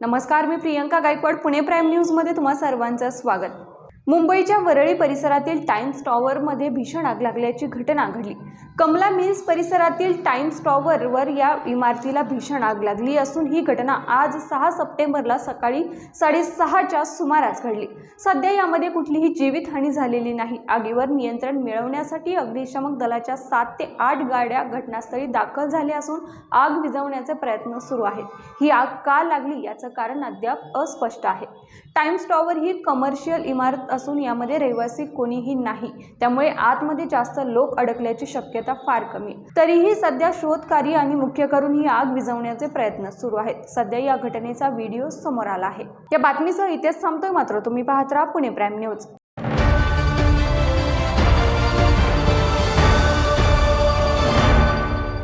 नमस्कार मी प्रियंका गायकवाड पुणे प्राईम न्यूजमध्ये तुम्हा सर्वांचं स्वागत. मुंबईच्या वरळी परिसरातील टाइम्स टॉवरमध्ये भीषण आग लागल्याची घटना घडली. कमला मिल्स परिसरातील टाइम्स टॉवरवर या इमारतीला भीषण आग लागली असून ही घटना आज सहा सप्टेंबरला सकाळी साडेसहाच्या सुमारास घडली. सध्या यामध्ये कुठलीही जीवितहानी झालेली नाही. आगीवर नियंत्रण मिळवण्यासाठी अग्निशमक दलाच्या सात ते आठ गाड्या घटनास्थळी दाखल झाल्या असून आग विझवण्याचे प्रयत्न सुरू आहेत. ही आग का लागली याचं कारण अद्याप अस्पष्ट आहे. टाइम्स टॉवर ही कमर्शियल इमारत असून यामध्ये रहिवासी कोणीही नाही. त्यामुळे आतमध्ये जास्त लोक अडकल्याची शक्यता फार कमी. तरीही सध्या शोधकार्य आणि मुख्य करून ही आग विझवण्याचे प्रयत्न सुरू आहेत. सध्या या घटनेचा व्हिडिओ समोर आला आहे. या बातमीसह इथेच थांबतोय मात्र. तुम्ही पाहत राहा पुणे प्राईम न्यूज.